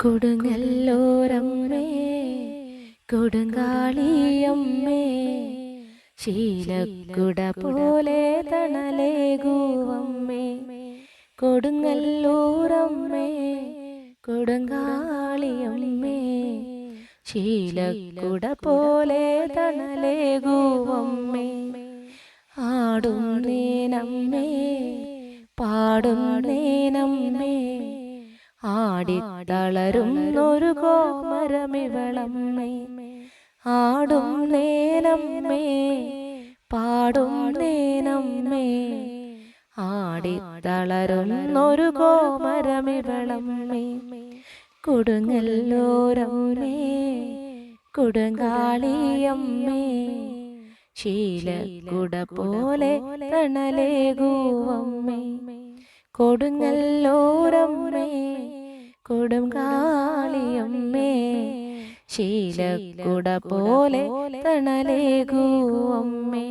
കൊടുങ്ങല്ലോരമ്മേ കൊടുങ്കാളിയമ്മേ ശീലക്കുട പോലെ തണലേകൂവമ്മേ കൊടുങ്ങല്ലൂരമ്മേ കൊടുങ്കാളിയമ്മേ ശീലക്കുട പോലെ തണലേകൂവമ്മേ. ആടും നീനമ്മേ പാടും നേനമ്മേ ആടിത്തളരും ഒരു കോമരമിവളമ്മേ. ആടും നേനമ്മേ. പാടും നേനമ്മേ. ആടിത്തളരും ഒരു കോമരമിവളമ്മേ. കൊടുങ്ങല്ലോരമ്മേ. കൊടുങ്കാളിയമ്മേ ശീലക്കുട പോലെ തണലേകുവമ്മേ. കൊടുങ്ങല്ലോരമ്മേ. കൊടുങ്കാളിയമ്മേ ശീലക്കുട പോലെ തണലേകുവമ്മേ